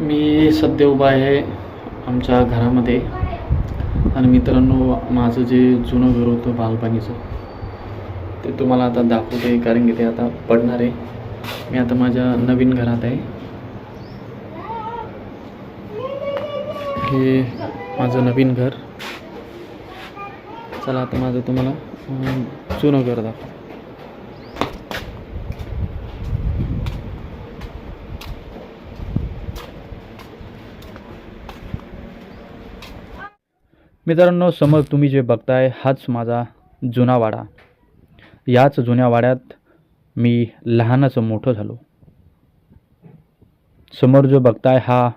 मी सध्या उभा आहे आमच्या घरामध्ये. आणि मित्रांनो माझं जे जुनं घर होतं बालपणीचं ते तुम्हाला आता दाखवतो आहे कारण की ते आता पडणार आहे. मी आता माझ्या नवीन घरात आहे. हे माझं नवीन घर. चला आता माझं तुम्हाला जुनं घर दाखव मित्रांनो समोर तुम्ही जे बघताय हाच माझा जुना वाडा. याच जुन्या वाड्यात मी लहानाचं मोठं झालो. समोर जो बघताय हा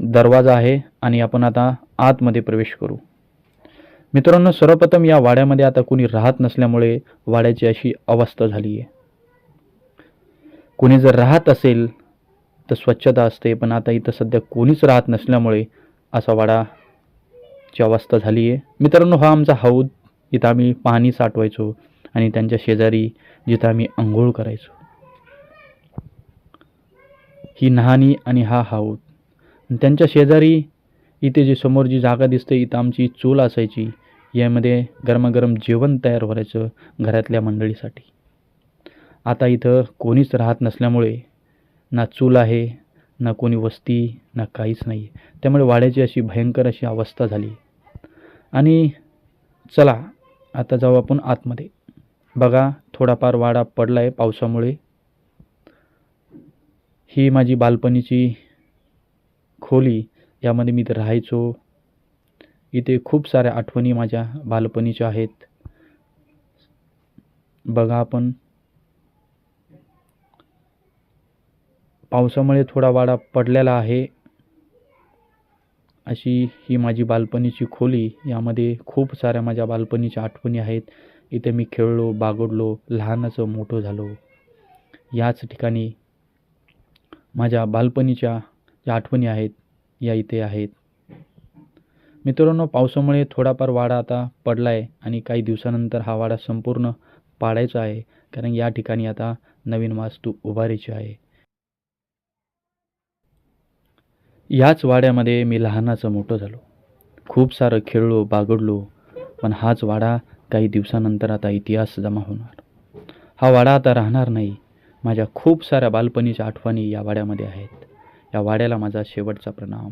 दरवाजा आहे आणि आपण आता आतमध्ये प्रवेश करू. मित्रांनो सर्वप्रथम या वाड्यामध्ये आता कोणी राहत नसल्यामुळे वाड्याची अशी अवस्था झाली आहे कोणी जर राहत असेल तर स्वच्छता असते पण आता इथं सध्या कोणीच राहत नसल्यामुळे असा वाडा ची अवस्था झाली आहे. मित्रांनो हा आमचा हौद. इथं आम्ही पाणी साठवायचो आणि त्यांच्या शेजारी जिथं आम्ही आंघोळ करायचो. ही नहाणी आणि हा हौद. त्यांच्या शेजारी इथे जी समोर जी जागा दिसते इथं आमची चूल असायची. यामध्ये गरमागरम जेवण तयार व्हायचं घरातल्या मंडळीसाठी. आता इथं कोणीच राहत नसल्यामुळे ना चूल आहे ना कोणी वस्ती ना काहीच नाही त्यामुळे वाड्याची अशी भयंकर अशी अवस्था झाली. आणि चला आता जाऊ आपण आतमध्ये. बघा थोडाफार वाडा पडला आहे पावसामुळे. ही माझी बालपणीची खोली यामध्ये मी इथे राहायचो. इथे खूप साऱ्या आठवणी माझ्या बालपणीच्या आहेत. बघा आपण. पावसामुळे थोडा वाडा पडलेला आहे. अशी ही माझी बालपणीची खोली. यामध्ये खूप साऱ्या माझ्या बालपणीच्या आठवणी आहेत. इथे मी खेळलो बागडलो लहानाचं मोठं झालो. याच ठिकाणी माझ्या बालपणीच्या ज्या आठवणी आहेत या इथे आहेत. मित्रांनो पावसामुळे थोडाफार वाडा आता पडला आहे आणि काही दिवसानंतर हा वाडा संपूर्ण पाडायचा आहे. कारण या ठिकाणी आता नवीन वास्तू उभारायची आहे. याच वाड्यामध्ये मी लहानाचं मोठं झालो. खूप सारं खेळलो बागडलो पण हाच वाडा काही दिवसानंतर आता इतिहास जमा होणार. हा वाडा आता राहणार नाही. माझ्या खूप साऱ्या बालपणीच्या आठवणी या वाड्यामध्ये आहेत. या वाड्याला माझा शेवटचा प्रणाम.